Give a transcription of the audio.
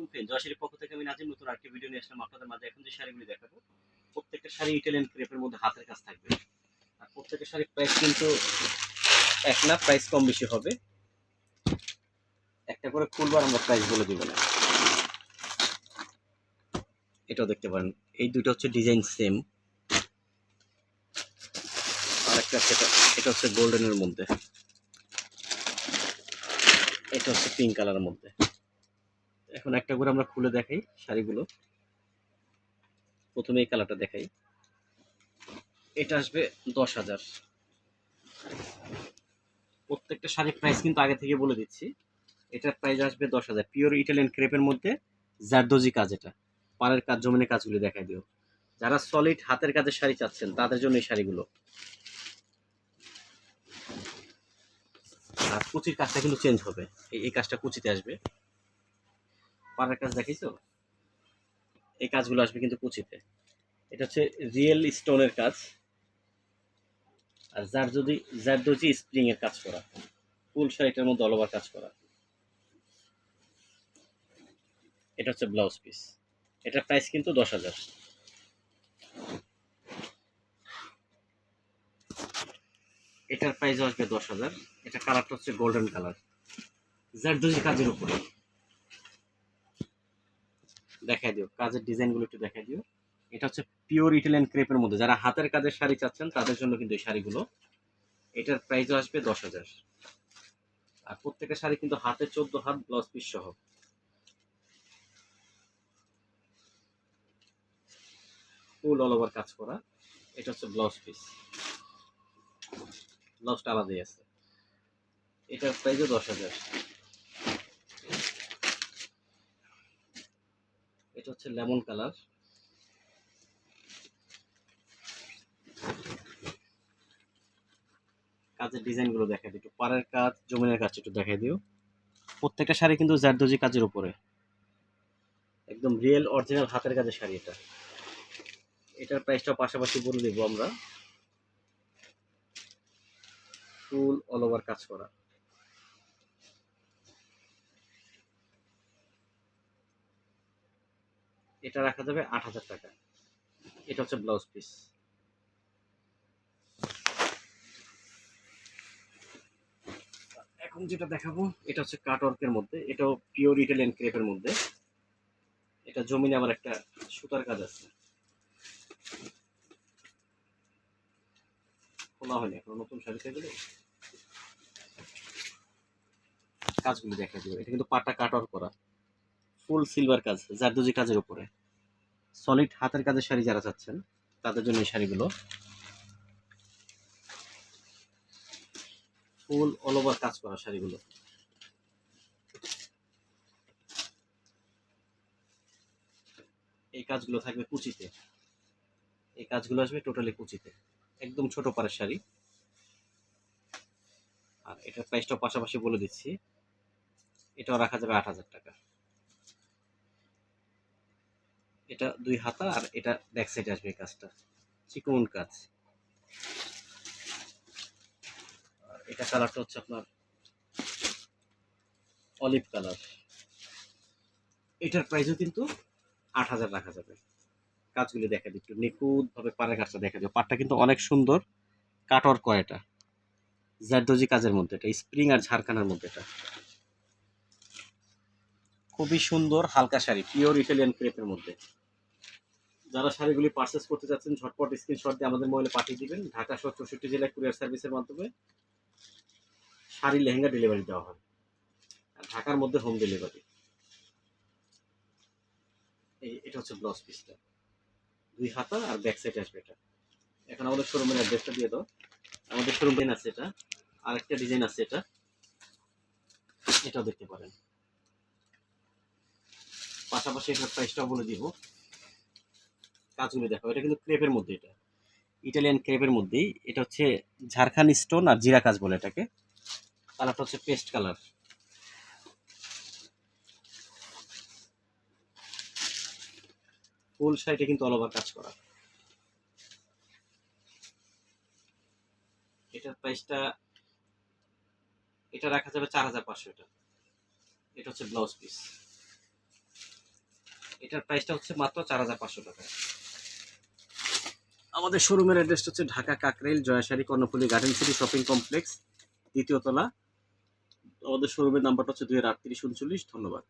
আলাইকুম ফ্রেন্ড পক্ষ থেকে আমি নাজিম, নতুন আরেকটি ভিডিও নিয়ে আসলাম আপনাদের মাঝে। এখন যে শাড়িগুলি দেখাবো, প্রত্যেকটা শাড়ি ইটালিয়ান ক্রেপের মধ্যে হাতের কাজ থাকবে। আর প্রত্যেকটা শাড়ির প্রাইস কিন্তু এক না প্রাইস কম বেশি হবে। একটা করে খুলবার আমরা প্রাইস বলে দিব না। এটাও দেখতে পারেন, এই দুটো হচ্ছে ডিজাইন সেম আরেকটা সেটা এটা হচ্ছে গোল্ডেনের মধ্যে। এটা হচ্ছে পিঙ্ক কালারের মধ্যে। এখন একটা করে আমরা খুলে দেখাই শাড়িগুলো। প্রথমে এই কালারটা দেখাই। এটা আসবে দশ হাজার। প্রত্যেকটা শাড়ির প্রাইস কিন্তু আগে থেকে বলে দিচ্ছি। এটার প্রাইস আসবে দশ হাজার। পিওর ইটালিয়ান ক্রেপের মধ্যে জারদোজি কাজ এটা। পাড়ের কাজ জমিনের কাজগুলো দেখাই দিও। যারা সলিড হাতের কাজের শাড়ি চাচ্ছেন, তাদের জন্য এই শাড়িগুলো। আর কুচির কাজটা কিন্তু চেঞ্জ হবে। এই কাজটা কুচিতে আসবে। পাড়ের কাজ দেখিছো? এই কাজগুলো আসবে কিন্তু কুচিতে। এটা হচ্ছে রিয়েল স্টোনের কাজ। আর যার যদি যার যদি স্প্রিং এর কাজ করা। ফুল শাড়িটার মধ্যে অল ওভার কাজ করা। এটা হচ্ছে ব্লাউজ পিস এটার প্রাইস কিন্তু দশ হাজার। এটার প্রাইস আসবে দশ হাজার। এটা কালারটা হচ্ছে গোল্ডেন কালার জারদোজি কাজের উপরে। দেখাই দিও, কাজের ডিজাইনগুলো একটু দেখাই দিও। এটা হচ্ছে পিওর ইটালিয়ান ক্রেপের মধ্যে। যারা হাতের কাজের শাড়ি চাচ্ছেন, তাদের জন্য কিন্তু এই শাড়িগুলো। এটার প্রাইসও আসবে দশ হাজার। আর প্রত্যেকটা শাড়ি কিন্তু হাতে চোদ্দ হাত ব্লাউজ পিস সহ। ফুল অল ওভার কাজ করা। এটা হচ্ছে ব্লাউজ পিস ব্লাউজটা আলাদাই আছে। এটার প্রাইসও দশ হাজার। এটা হচ্ছে লেমন কালার। কাজের ডিজাইনগুলো দেখাই দিও একটু পাড়ের কাজ, জমিনের কাজ একটু দেখাই দিও। প্রত্যেকটা শাড়ি কিন্তু জারদোজি কাজের উপরে। একদম রিয়েল অরিজিনাল হাতের কাজের শাড়ি এটা। এটার প্রাইসটা পাশাপাশি বলে দেবো আমরা। ফুল অল ওভার কাজ করা। এটা রাখা যাবে আট হাজার টাকা। এটা হচ্ছে ব্লাউজ পিস এখন যেটা দেখাবো এটা হচ্ছে কাটওয়ার্কের মধ্যে এটাও পিওর ইটালিয়ান ক্রেপের মধ্যে। এটা জমিনে আমার একটা সুতার কাজ আছে। খোলা হয়নি এখন নতুন শাড়ি সেগুলো কাজগুলি দেখা যাবে এটা কিন্তু পাটা কাটওয়ার্ক করা। ফুল সিলভার কাজ, জারদোজি কাজের উপরে। সলিড হাতের কাজের শাড়ি যারা চাচ্ছেন, তাদের জন্য এই শাড়িগুলো। ফুল অল ওভার কাজ করা শাড়িগুলো। এই কাজগুলো থাকবে কুচিতে। এই কাজগুলো আসবে টোটালি কুচিতে। একদম ছোট পাড়ের শাড়ি। আর এটার প্রাইসটাও পাশাপাশি বলে দিচ্ছি। এটাও রাখা যাবে আট হাজার টাকা। এটা দুই হাতা আর এটা ব্যাক সাইডে আসবে কাজটা। চিকন কাজ। এটা কালারটা হচ্ছে আপনার অলিভ কালার এটার প্রাইসও কিন্তু আট হাজার রাখা যাবে কাজগুলি দেখা দিই, একটু নিখুঁত ভাবে পাড়ের কাজটা দেখা যাবে পাটটা কিন্তু অনেক সুন্দর। কাটর কয় এটা। জারদোজি কাজের মধ্যে এটা স্প্রিং আর ঝাড়খানার মধ্যে এটা। খুবই সুন্দর হালকা শাড়ি পিওর ইটালিয়ান ক্রেপের মধ্যে। যারা শাড়িগুলি পারচেস করতে চাচ্ছেন, ঝটপট স্ক্রিনশট দিয়ে আমাদের মোবাইলে পাঠিয়ে দিবেন। ঢাকা সহ চৌষট্টি জেলায় কুরিয়ার সার্ভিসের মাধ্যমে শাড়ি, লেহেঙ্গা ডেলিভারি দেওয়া হয় আর ঢাকার মধ্যে হোম ডেলিভারি এই, এটা হচ্ছে ব্লাউজ পিসটা দুই হাতা আর ব্যাক সাইড আসবে এটা। এখন আমাদের শোরুমের অ্যাড্রেসটা দিয়ে দাও। আমাদের শোরুম ডিজাইন আছে এটা। আরেকটা ডিজাইন আছে এটা। এটাও দেখতে পারেন। পাশাপাশি এটার প্রাইসটাও বলে দিব। কাজগুলো দেখো, এটা কিন্তু ক্রেপের মধ্যে এটা। ইটালিয়ান ক্রেপের মধ্যেই, এটা হচ্ছে ঝাড়খান স্টোন আর জিরা কাজ বলে এটাকে। কালারটা হচ্ছে পেস্ট কালার। ফুল সাইডে কিন্তু অল ওভার কাজ করা। এটার প্রাইসটা এটা রাখা যাবে চার হাজার পাঁচশো এটা। এটা হচ্ছে ব্লাউজ পিস এটার প্রাইসটা হচ্ছে মাত্র চার হাজার পাঁচশো টাকা। আমাদের শোরুমের অ্যাড্রেসটা হচ্ছে Dhaka Kakrail জয়াশারি Karnaphuli garden city shopping complex দ্বিতীয়তলা আমাদের শোরুমের নাম্বারটা হচ্ছে দুই হাজার আটত্রিশ ধন্যবাদ।